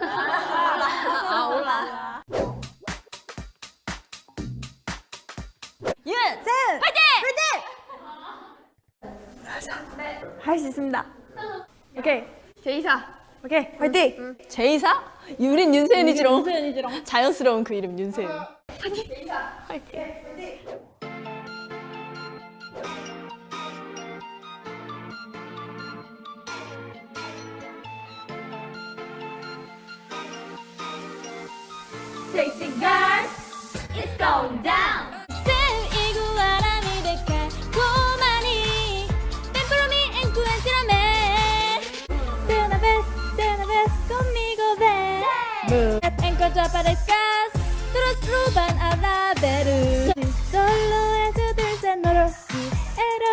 올라. 아 올라. 윤! 셋. 할수 있습니다. 오케이. 제이사. 오케이. 화이팅! 제이사? 유린 윤세윤이지롱. 윤세윤이지롱. 자연스러운 그 이름 윤세윤. Sexy girls, it's going down. 세이고 아람이 백할 고만이. 빼뿌름이 앵꾸 앤트라메 They're my best, they're my best, conmigo ven 앵꾸 좌파레스카스 트로스 루반 아라베르. 솔로에서 둘셋 노로시 에로.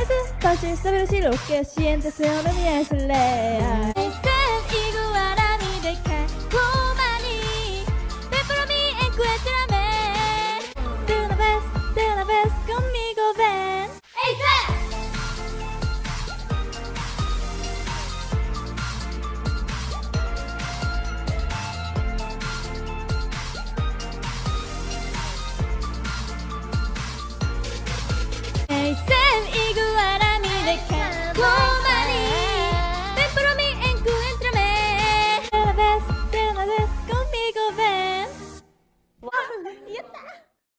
에스 다시 서비로 시로 깨시 엔테스 어른이 에슬레